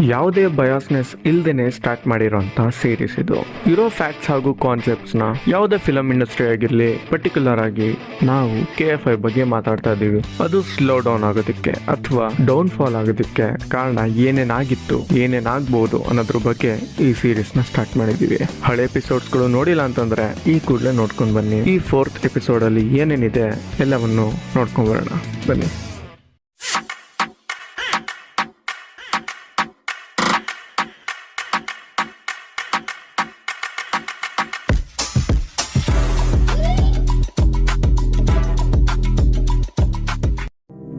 ಯಾವುದೇ ಬಯಾಸ್ನೆಸ್ ಇಲ್ದೇನೆ ಸ್ಟಾರ್ಟ್ ಮಾಡಿರೋಂಥ ಸೀರೀಸ್ ಇದು. ಇರೋ ಫ್ಯಾಕ್ಟ್ಸ್ ಹಾಗೂ ಕಾನ್ಸೆಪ್ಟ್ಸ್ನ ಯಾವುದೇ ಫಿಲಂ ಇಂಡಸ್ಟ್ರಿ ಆಗಿರಲಿ ಪರ್ಟಿಕ್ಯುಲರ್ ಆಗಿ ನಾವು ಕೆ ಎಫ್ ಐ ಬಗ್ಗೆ ಮಾತಾಡ್ತಾ ಇದೀವಿ ಅದು ಸ್ಲೋ ಡೌನ್ ಆಗೋದಕ್ಕೆ ಅಥವಾ ಡೌನ್ ಫಾಲ್ ಆಗೋದಕ್ಕೆ ಕಾರಣ ಏನೇನಾಗಿತ್ತು, ಏನೇನಾಗ್ಬೋದು ಅನ್ನೋದ್ರ ಬಗ್ಗೆ ಈ ಸೀರೀಸ್ನ ಸ್ಟಾರ್ಟ್ ಮಾಡಿದೀವಿ ಹಳೆ ಎಪಿಸೋಡ್ಸ್ಗಳು ನೋಡಿಲ್ಲ ಅಂತಂದ್ರೆ ಈ ಕೂಡಲೇ ನೋಡ್ಕೊಂಡು ಬನ್ನಿ. ಈ ಫೋರ್ತ್ ಎಪಿಸೋಡ್ ಅಲ್ಲಿ ಏನೇನಿದೆ ಎಲ್ಲವನ್ನು ನೋಡ್ಕೊಂಡ್ ಬರೋಣ. ಬನ್ನಿ.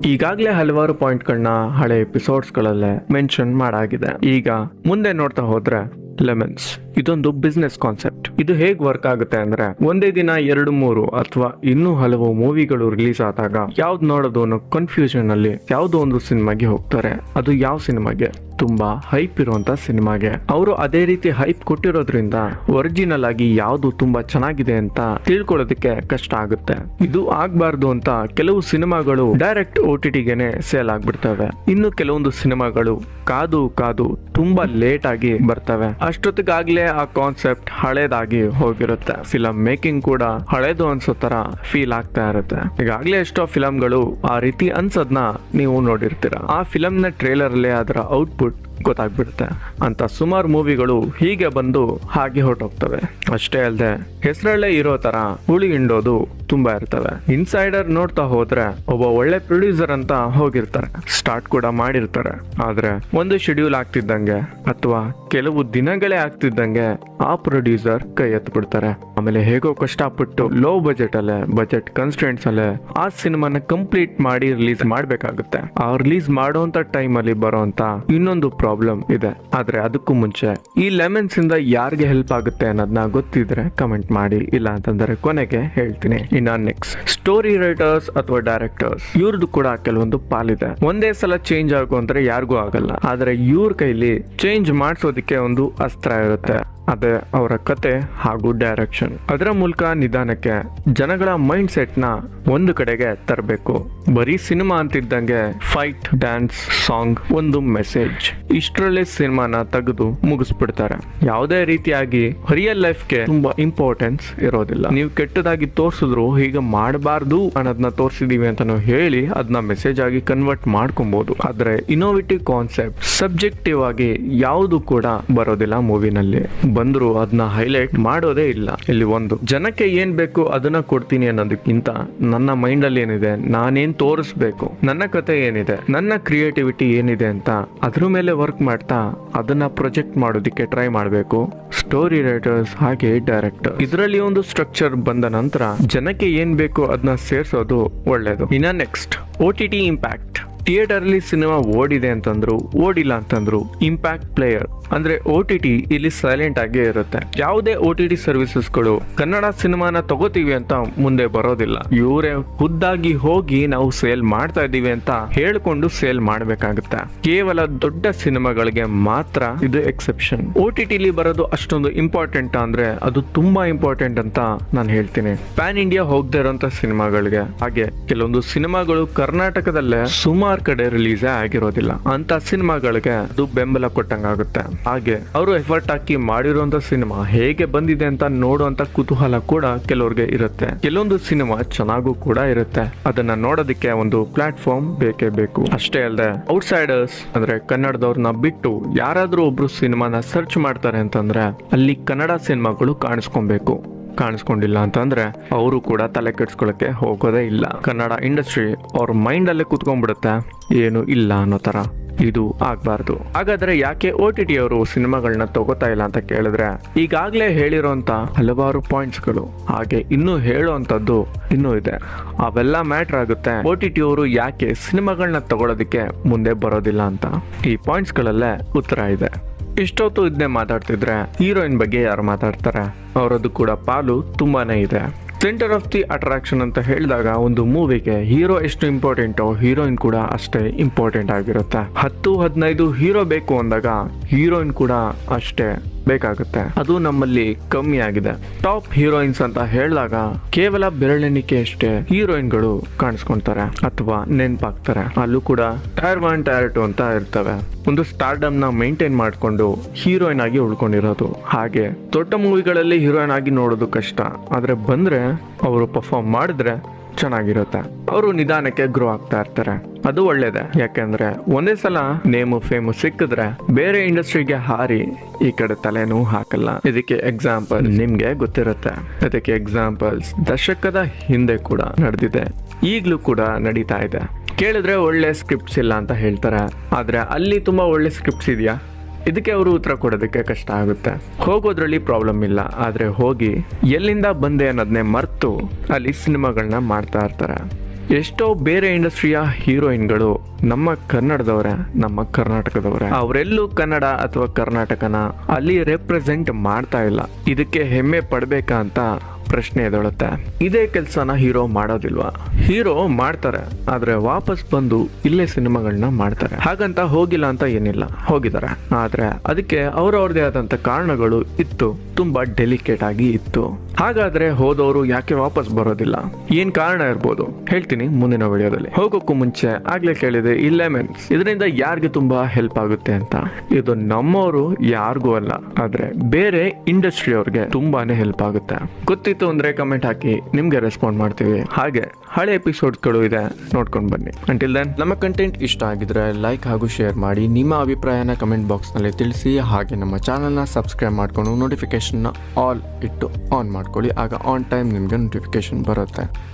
ಈಗಾಗಲೇ ಹಲವಾರು ಪಾಯಿಂಟ್ಗಳನ್ನ ಹಳೆ ಎಪಿಸೋಡ್ಸ್ಗಳಲ್ಲೇ ಮೆನ್ಷನ್ ಮಾಡಾಗಿದೆ. ಈಗ ಮುಂದೆ ನೋಡ್ತಾ ಹೋದ್ರೆ ಲೆಮನ್ಸ್ ಇದೊಂದು ಬಿಸ್ನೆಸ್ ಕಾನ್ಸೆಪ್ಟ್ ಇದು ಹೇಗ್ ವರ್ಕ್ ಆಗುತ್ತೆ ಅಂದ್ರೆ, ಒಂದೇ ದಿನ ಎರಡು ಮೂರು ಅಥವಾ ಇನ್ನೂ ಹಲವು ಮೂವಿಗಳು ರಿಲೀಸ್ ಆದಾಗ ಯಾವ್ದು ನೋಡೋದು ಅನ್ನೋ ಕನ್ಫ್ಯೂಷನ್ ಅಲ್ಲಿ ಯಾವ್ದೋ ಒಂದು ಸಿನಿಮಾಗೆ ಹೋಗ್ತಾರೆ. ಅದು ಯಾವ ಸಿನಿಮಾಗೆ? ತುಂಬಾ ಹೈಪ್ ಇರುವಂತ ಸಿನಿಮಾಗೆ. ಅವರು ಅದೇ ರೀತಿ ಹೈಪ್ ಕೊಟ್ಟಿರೋದ್ರಿಂದ ಒರಿಜಿನಲ್ ಆಗಿ ಯಾವುದು ತುಂಬಾ ಚೆನ್ನಾಗಿದೆ ಅಂತ ತಿಳ್ಕೊಳ್ಳೋದಕ್ಕೆ ಕಷ್ಟ ಆಗುತ್ತೆ. ಇದು ಆಗ್ಬಾರ್ದು ಅಂತ ಕೆಲವು ಸಿನಿಮಾಗಳು ಡೈರೆಕ್ಟ್ ಓ ಟಿ ಟಿಗೆನೆ ಸೇಲ್ ಆಗ್ಬಿಡ್ತವೆ. ಇನ್ನು ಕೆಲವೊಂದು ಸಿನಿಮಾಗಳು ಕಾದು ಕಾದು ತುಂಬಾ ಲೇಟ್ ಆಗಿ ಬರ್ತವೆ. ಅಷ್ಟೊತ್ತಿಗಾಗ್ಲೇ ಆ ಕಾನ್ಸೆಪ್ಟ್ ಹಳೇದಾಗಿ ಹೋಗಿರುತ್ತೆ. ಫಿಲಂ ಮೇಕಿಂಗ್ ಕೂಡ ಹಳೇದು ಅನ್ಸೋ ತರ ಫೀಲ್ ಆಗ್ತಾ ಇರುತ್ತೆ. ಈಗಾಗ್ಲೇ ಎಷ್ಟೋ ಫಿಲಂಗಳು ಆ ರೀತಿ ಅನ್ಸೋದ್ನ ನೀವು ನೋಡಿರ್ತೀರ. ಆ ಫಿಲಂನ ಟ್ರೇಲರ್ ಅಲ್ಲಿ ಅದರ ಔಟ್ಪುಟ್ ಗೊತ್ತಾಗ್ಬಿಡುತ್ತೆ. ಅಂತ ಸುಮಾರು ಮೂವಿಗಳು ಹೀಗೆ ಬಂದು ಹಾಗೆ ಹೊರಟೋಗ್ತವೆ. ಅಷ್ಟೇ ಅಲ್ಲದೆ ಹೆಸರಲ್ಲೇ ಇರೋ ತರ ಹುಳಿ ಹಿಂಡೋದು ತುಂಬಾ ಇರ್ತವೆ. ಇನ್ಸೈಡರ್ ನೋಡ್ತಾ ಹೋದ್ರೆ ಒಬ್ಬ ಒಳ್ಳೆ ಪ್ರೊಡ್ಯೂಸರ್ ಅಂತ ಹೋಗಿರ್ತಾರೆ. ಸ್ಟಾರ್ಟ್ ಕೂಡ ಮಾಡಿರ್ತಾರೆ. ಆದ್ರೆ ಒಂದು ಶೆಡ್ಯೂಲ್ ಆಗ್ತಿದ್ದಂಗೆ ಅಥವಾ ಕೆಲವು ದಿನಗಳೇ ಆಗ್ತಿದ್ದಂಗೆ ಆ ಪ್ರೊಡ್ಯೂಸರ್ ಕೈ ಎತ್ತು ಬಿಡ್ತಾರೆ ಆಮೇಲೆ ಹೇಗೋ ಕಷ್ಟಪಟ್ಟು ಲೋ ಬಜೆಟ್ ಅಲ್ಲೇ ಬಜೆಟ್ ಕನ್ಸ್ಟೆಂಟ್ಸ್ ಅಲ್ಲೇ ಆ ಸಿನಿಮಾನ ಕಂಪ್ಲೀಟ್ ಮಾಡಿ ರಿಲೀಸ್ ಮಾಡ್ಬೇಕಾಗುತ್ತೆ. ಆ ರಿಲೀಸ್ ಮಾಡುವಂತ ಟೈಮ್ ಅಲ್ಲಿ ಬರೋಂತ ಇನ್ನೊಂದು ಪ್ರಾಬ್ಲಮ್ ಇದೆ. ಆದ್ರೆ ಅದಕ್ಕೂ ಮುಂಚೆ ಈ ಲೆಮನ್ಸ್ ಇಂದ ಯಾರಿಗೆ ಹೆಲ್ಪ್ ಆಗುತ್ತೆ ಅನ್ನೋದನ್ನ ಗೊತ್ತಿದ್ರೆ ಕಮೆಂಟ್ ಮಾಡಿ. ಇಲ್ಲ ಅಂತಂದ್ರೆ ಕೊನೆಗೆ ಹೇಳ್ತೀನಿ. ಇನ್ನ ನೆಕ್ಸ್ಟ್ ಸ್ಟೋರಿ ರೈಟರ್ಸ್ ಅಥವಾ ಡೈರೆಕ್ಟರ್ಸ್ ಇವ್ರದ್ದು ಕೂಡ ಕೆಲವೊಂದು ಪಾಲಿದೆ. ಒಂದೇ ಸಲ ಚೇಂಜ್ ಆಗು ಅಂದ್ರೆ ಯಾರಿಗೂ ಆಗಲ್ಲ. ಆದ್ರೆ ಇವ್ರ ಕೈಲಿ ಚೇಂಜ್ ಮಾಡಿಸೋದಕ್ಕೆ ಒಂದು ಅಸ್ತ್ರ ಇರುತ್ತೆ. ಅದೇ ಅವರ ಕತೆ ಹಾಗೂ ಡೈರೆಕ್ಷನ್ ಅದರ ಮೂಲಕ ನಿಧಾನಕ್ಕೆ ಜನಗಳ ಮೈಂಡ್ ಸೆಟ್ನ ಒಂದು ಕಡೆಗೆ ತರಬೇಕು. ಬರೀ ಸಿನಿಮಾ ಅಂತಿದ್ದಂಗೆ ಫೈಟ್ ಡ್ಯಾನ್ಸ್ ಸಾಂಗ್ ಒಂದು ಮೆಸೇಜ್ ಇಷ್ಟರಲ್ಲೇ ಸಿನಿಮಾನ ತೆಗೆದು ಮುಗಿಸ್ಬಿಡ್ತಾರೆ. ಯಾವುದೇ ರೀತಿಯಾಗಿ ರಿಯಲ್ ಲೈಫ್ಗೆ ತುಂಬಾ ಇಂಪಾರ್ಟೆನ್ಸ್ ಇರೋದಿಲ್ಲ. ನೀವು ಕೆಟ್ಟದಾಗಿ ತೋರಿಸಿದ್ರು ಹೀಗೆ ಮಾಡಬಾರ್ದು ಅನ್ನೋದನ್ನ ತೋರಿಸಿದೀವಿ ಅಂತ ನಾವು ಹೇಳಿ ಅದನ್ನ ಮೆಸೇಜ್ ಆಗಿ ಕನ್ವರ್ಟ್ ಮಾಡ್ಕೊಬಹುದು ಆದ್ರೆ ಇನೋವೇಟಿವ್ ಕಾನ್ಸೆಪ್ಟ್ ಸಬ್ಜೆಕ್ಟಿವ್ ಆಗಿ ಯಾವುದು ಕೂಡ ಬರೋದಿಲ್ಲ ಮೂವಿನಲ್ಲಿ ಬಂದ್ರು ಅದನ್ನ ಹೈಲೈಟ್ ಮಾಡೋದೇ ಇಲ್ಲ. ಇಲ್ಲಿ ಒಂದು, ಜನಕ್ಕೆ ಏನ್ ಬೇಕು ಅದನ್ನ ಕೊಡ್ತೀನಿ ಅನ್ನೋದಕ್ಕಿಂತ ನನ್ನ ಮೈಂಡ್ ಅಲ್ಲಿ ಏನಿದೆ, ನಾನೇನ್ ತೋರಿಸ್ಬೇಕು, ನನ್ನ ಕತೆ ಏನಿದೆ, ನನ್ನ ಕ್ರಿಯೇಟಿವಿಟಿ ಏನಿದೆ ಅಂತ ಅದ್ರ ಮೇಲೆ ವರ್ಕ್ ಮಾಡ್ತಾ ಅದನ್ನ ಪ್ರೊಜೆಕ್ಟ್ ಮಾಡೋದಕ್ಕೆ ಟ್ರೈ ಮಾಡಬೇಕು. ಸ್ಟೋರಿ ರೈಟರ್ಸ್ ಹಾಗೆ ಡೈರೆಕ್ಟರ್ ಇದರಲ್ಲಿ ಒಂದು ಸ್ಟ್ರಕ್ಚರ್ ಬಂದ ನಂತರ ಜನಕ್ಕೆ ಏನ್ ಬೇಕು ಅದನ್ನ ಸೇರ್ಸೋದು ಒಳ್ಳೇದು. ಇನ್ನ next O T T impact theatre ಅಲ್ಲಿ ಸಿನಿಮಾ ಓಡಿದೆ ಅಂತಂದ್ರು, ಓಡಿಲ್ಲ ಅಂತಂದ್ರು ಇಂಪ್ಯಾಕ್ಟ್ ಪ್ಲೇಯರ್ ಅಂದ್ರೆ ಓ ಇಲ್ಲಿ ಸೈಲೆಂಟ್ ಆಗೇ ಇರುತ್ತೆ. ಯಾವುದೇ ಓ ಟಿ ಟಿ ಸರ್ವಿಸಸ್ಗಳು ಕನ್ನಡ ಸಿನಿಮಾನ ತಗೋತೀವಿ ಅಂತ ಮುಂದೆ ಬರೋದಿಲ್ಲ. ಇವರೇ ಖುದ್ದಾಗಿ ಹೋಗಿ ನಾವು ಸೇಲ್ ಮಾಡ್ತಾ ಇದೀವಿ ಅಂತ ಹೇಳ್ಕೊಂಡು ಸೇಲ್ ಮಾಡಬೇಕಾಗುತ್ತೆ. ಕೇವಲ ದೊಡ್ಡ ಸಿನಿಮಾಗಳಿಗೆ ಮಾತ್ರ ಇದು ಎಕ್ಸೆಪ್ಷನ್ ಓ ಟಿ ಬರೋದು ಅಷ್ಟೊಂದು ಇಂಪಾರ್ಟೆಂಟ್ ಅಂದ್ರೆ ಅದು ತುಂಬಾ ಇಂಪಾರ್ಟೆಂಟ್ ಅಂತ ನಾನು ಹೇಳ್ತೀನಿ. ಪ್ಯಾನ್ ಇಂಡಿಯಾ ಹೋಗದೆ ಇರೋಂತ ಸಿನಿಮಾಗಳಿಗೆ. ಹಾಗೆ ಕೆಲವೊಂದು ಸಿನಿಮಾಗಳು ಕರ್ನಾಟಕದಲ್ಲೇ ಸುಮಾರು ಕಡೆ ರಿಲೀಸ್ ಆಗಿರೋದಿಲ್ಲ. ಅಂತ ಸಿನಿಮಾಗಳಿಗೆ ಅದು ಬೆಂಬಲ ಕೊಟ್ಟಂಗಾಗುತ್ತೆ. ಹಾಗೆ ಅವರು ಎಫರ್ಟ್ ಹಾಕಿ ಮಾಡಿರುವಂತ ಸಿನಿಮಾ ಹೇಗೆ ಬಂದಿದೆ ಅಂತ ನೋಡುವಂತ ಕುತೂಹಲ ಕೂಡ ಕೆಲವ್ರಿಗೆ ಇರುತ್ತೆ. ಕೆಲವೊಂದು ಸಿನಿಮಾ ಚೆನ್ನಾಗೂ ಕೂಡ ಇರುತ್ತೆ. ಅದನ್ನ ನೋಡೋದಕ್ಕೆ ಒಂದು ಪ್ಲಾಟ್ಫಾರ್ಮ್ ಬೇಕೇ ಬೇಕು. ಅಷ್ಟೇ ಅಲ್ಲದೆ ಔಟ್ಸೈಡರ್ಸ್ ಅಂದ್ರೆ ಕನ್ನಡದವ್ರನ್ನ ಬಿಟ್ಟು ಯಾರಾದ್ರೂ ಒಬ್ರು ಸಿನಿಮಾನ ಸರ್ಚ್ ಮಾಡ್ತಾರೆ ಅಂತಂದ್ರೆ ಅಲ್ಲಿ ಕನ್ನಡ ಸಿನಿಮಾಗಳು ಕಾಣಿಸ್ಕೊಬೇಕು. ಕಾಣಿಸ್ಕೊಂಡಿಲ್ಲ ಅಂತಂದ್ರೆ ಅವರು ಕೂಡ ತಲೆ ಕೆಡ್ಸ್ಕೊಳಕ್ಕೆ ಹೋಗೋದೇ ಇಲ್ಲ. ಕನ್ನಡ ಇಂಡಸ್ಟ್ರಿ ಅವ್ರ ಮೈಂಡ್ ಅಲ್ಲೇ ಕುತ್ಕೊಂಡ್ಬಿಡುತ್ತೆ. ಏನು ಇಲ್ಲ ಅನ್ನೋ ತರ ಇದು ಆಗ್ಬಾರ್ದು. ಹಾಗಾದ್ರೆ ಯಾಕೆ ಓ ಟಿ ಟಿ ಅವರು ಸಿನಿಮಾಗಳನ್ನ ತಗೋತಾ ಇಲ್ಲ ಅಂತ ಕೇಳಿದ್ರೆ, ಈಗಾಗಲೇ ಹೇಳಿರೋಂತ ಹಲವಾರು ಪಾಯಿಂಟ್ಸ್ಗಳು ಹಾಗೆ ಇನ್ನೂ ಹೇಳುವಂತದ್ದು ಇನ್ನೂ ಇದೆ. ಅವೆಲ್ಲ ಮ್ಯಾಟ್ರ್ ಆಗುತ್ತೆ. ಓ ಟಿ ಟಿ ಅವರು ಯಾಕೆ ಸಿನಿಮಾಗಳನ್ನ ತಗೊಳ್ಳೋದಕ್ಕೆ ಮುಂದೆ ಬರೋದಿಲ್ಲ ಅಂತ. ಈ ಪಾಯಿಂಟ್ಸ್ಗಳಲ್ಲೇ ಉತ್ತರ ಇದೆ. ಇಷ್ಟೊತ್ತು ಇದನ್ನೇ ಮಾತಾಡ್ತಿದ್ರೆ ಹೀರೋಯಿನ್ ಬಗ್ಗೆ ಯಾರು ಮಾತಾಡ್ತಾರೆ? ಅವರದ್ದು ಕೂಡ ಪಾಲು ತುಂಬಾನೇ ಇದೆ. ಸೆಂಟರ್ ಆಫ್ ದಿ ಅಟ್ರಾಕ್ಷನ್ ಅಂತ ಹೇಳಿದಾಗ ಒಂದು ಮೂವಿಗೆ ಹೀರೋ ಎಷ್ಟು ಇಂಪಾರ್ಟೆಂಟೋ ಹೀರೋಯಿನ್ ಕೂಡ ಅಷ್ಟೇ ಇಂಪಾರ್ಟೆಂಟ್ ಆಗಿರುತ್ತೆ. ಹತ್ತು, ಹದಿನೈದು ಹೀರೋ ಬೇಕು ಅಂದಾಗ ಹೀರೋಯಿನ್ ಕೂಡ ಅಷ್ಟೇ. ಬೇಕಾಗುತ್ತೆ. ಅದು ನಮ್ಮಲ್ಲಿ ಕಮ್ಮಿ ಆಗಿದೆ. ಟಾಪ್ ಹೀರೋಯಿನ್ಸ್ ಅಂತ ಹೇಳಿದಾಗ ಕೇವಲ ಬೆರಳೆಣಿಕೆ ಅಷ್ಟೇ ಹೀರೋಯಿನ್ಗಳು ಕಾಣಿಸ್ಕೊಂತಾರೆ ಅಥವಾ ನೆನಪಾಗ್ತಾರೆ. ಅಲ್ಲೂ ಕೂಡ ಟೈರ್ ಒನ್ ಟೈರ್ ಟು ಅಂತ ಇರ್ತವೆ. ಒಂದು ಸ್ಟಾರ್ಡಮ್ನ ಮೇಂಟೈನ್ ಮಾಡ್ಕೊಂಡು ಹೀರೋಯಿನ್ ಆಗಿ ಉಳ್ಕೊಂಡಿರೋದು. ಹಾಗೆ ದೊಡ್ಡ ಮೂವಿಗಳಲ್ಲಿ ಹೀರೋಯಿನ್ ಆಗಿ ನೋಡೋದು ಕಷ್ಟ. ಆದ್ರೆ ಬಂದ್ರೆ ಅವರು ಪರ್ಫಾರ್ಮ್ ಮಾಡಿದ್ರೆ ಚೆನ್ನಾಗಿರುತ್ತೆ. ಅವರು ನಿಧಾನಕ್ಕೆ ಗ್ರೋ ಆಗ್ತಾ ಇರ್ತಾರೆ. ಅದು ಒಳ್ಳೇದೆ. ಯಾಕೆಂದ್ರೆ ಒಂದೇ ಸಲ ನೇಮು, ಫೇಮು ಸಿಕ್ಕಿದ್ರೆ ಬೇರೆ ಇಂಡಸ್ಟ್ರಿಗೆ ಹಾರಿ ಈ ಕಡೆ ತಲೆನೂ ಹಾಕಲ್ಲ. ಇದಕ್ಕೆ ಎಕ್ಸಾಂಪಲ್ ನಿಮ್ಗೆ ಗೊತ್ತಿರುತ್ತೆ. ಇದಕ್ಕೆ ಎಕ್ಸಾಂಪಲ್ಸ್ ದಶಕದ ಹಿಂದೆ ಕೂಡ ನಡೆದಿದೆ. ಈಗಲೂ ಕೂಡ ನಡೀತಾ ಇದೆ. ಕೇಳಿದ್ರೆ ಒಳ್ಳೆ ಸ್ಕ್ರಿಪ್ಟ್ಸ್ ಇಲ್ಲ ಅಂತ ಹೇಳ್ತಾರೆ. ಆದ್ರೆ ಅಲ್ಲಿ ತುಂಬಾ ಒಳ್ಳೆ ಸ್ಕ್ರಿಪ್ಟ್ಸ್ ಇದೆಯಾ? ಇದಕ್ಕೆ ಅವರು ಉತ್ತರ ಕೊಡೋದಕ್ಕೆ ಕಷ್ಟ ಆಗುತ್ತೆ. ಹೋಗೋದ್ರಲ್ಲಿ ಪ್ರಾಬ್ಲಮ್ ಇಲ್ಲ. ಆದ್ರೆ ಹೋಗಿ ಎಲ್ಲಿಂದ ಬಂದೆ ಅನ್ನೋದನ್ನೇ ಮರೆತು ಅಲ್ಲಿ ಸಿನಿಮಾಗಳನ್ನ ಮಾಡ್ತಾ ಇರ್ತಾರೆ. ಎಷ್ಟೋ ಬೇರೆ ಇಂಡಸ್ಟ್ರಿಯ ಹೀರೋಯಿನ್ಗಳು ನಮ್ಮ ಕನ್ನಡದವರೇ, ನಮ್ಮ ಕರ್ನಾಟಕದವರೇ. ಅವರೆಲ್ಲೂ ಕನ್ನಡ ಅಥವಾ ಕರ್ನಾಟಕನ ಅಲ್ಲಿ ರೆಪ್ರೆಸೆಂಟ್ ಮಾಡ್ತಾ ಇಲ್ಲ. ಇದಕ್ಕೆ ಹೆಮ್ಮೆ ಪಡಬೇಕಾ ಅಂತ ಪ್ರಶ್ನೆ ಎದೊಳುತ್ತೆ. ಇದೇ ಕೆಲಸನ ಹೀರೋ ಮಾಡೋದಿಲ್ವಾ? ಹೀರೋ ಮಾಡ್ತಾರೆ, ಆದ್ರೆ ವಾಪಸ್ ಬಂದು ಇಲ್ಲೇ ಸಿನಿಮಾಗಳನ್ನ ಮಾಡ್ತಾರೆ. ಹಾಗಂತ ಹೋಗಿಲ್ಲ ಅಂತ ಏನಿಲ್ಲ. ಹೋಗಿದ್ದಾರೆ. ಆದ್ರೆ ಅದಕ್ಕೆ ಅವ್ರವ್ರದೇ ಆದಂತ ಕಾರಣಗಳು ಇತ್ತು. ತುಂಬಾ ಡೆಲಿಕೇಟ್ ಆಗಿ ಇತ್ತು. ಹಾಗಾದ್ರೆ ಹೋದವರು ಯಾಕೆ ವಾಪಸ್ ಬರೋದಿಲ್ಲ? ಏನ್ ಕಾರಣ ಇರ್ಬೋದು? ಹೇಳ್ತೀನಿ ಮುಂದಿನ ವಿಡಿಯೋದಲ್ಲಿ. ಹೋಗೋಕ್ಕೂ ಮುಂಚೆ ಆಗ್ಲೇ ಕೇಳಿದೆ, ಈ ಲೆಮನ್ಸ್ ಇದರಿಂದ ಯಾರಿಗೆ ತುಂಬಾ ಹೆಲ್ಪ್ ಆಗುತ್ತೆ ಅಂತ? ಇದು ನಮ್ಮವರು ಯಾರಿಗೂ ಅಲ್ಲ, ಆದ್ರೆ ಬೇರೆ ಇಂಡಸ್ಟ್ರಿ ಅವ್ರಿಗೆ ತುಂಬಾನೇ ಹೆಲ್ಪ್ ಆಗುತ್ತೆ. ಗೊತ್ತಿತ್ತು ಅಂದ್ರೆ ಕಮೆಂಟ್ ಹಾಕಿ, ನಿಮ್ಗೆ ರೆಸ್ಪಾಂಡ್ ಮಾಡ್ತೀವಿ. ಹಾಗೆ ಹಳೆ ಎಪಿಸೋಡ್ಗಳು ಇದೆ, ನೋಡ್ಕೊಂಡು ಬನ್ನಿ. ಅಂಟಿಲ್ ದೆನ್ ನಮ್ಮ ಕಂಟೆಂಟ್ ಇಷ್ಟ ಆಗಿದ್ರೆ ಲೈಕ್ ಹಾಗೂ ಶೇರ್ ಮಾಡಿ, ನಿಮ್ಮ ಅಭಿಪ್ರಾಯನ ಕಮೆಂಟ್ ಬಾಕ್ಸ್ನಲ್ಲಿ ತಿಳಿಸಿ, ಹಾಗೆ ನಮ್ಮ ಚಾನಲ್ನ ಸಬ್ಸ್ಕ್ರೈಬ್ ಮಾಡ್ಕೊಂಡು ನೋಟಿಫಿಕೇಶನ್ ಆಲ್ ಇಟ್ಟು ಆನ್ ಮಾಡ್ಕೊಳ್ಳಿ. ಆಗ ಆನ್ ಟೈಮ್ ನಿಮಗೆ ನೋಟಿಫಿಕೇಶನ್ ಬರುತ್ತೆ.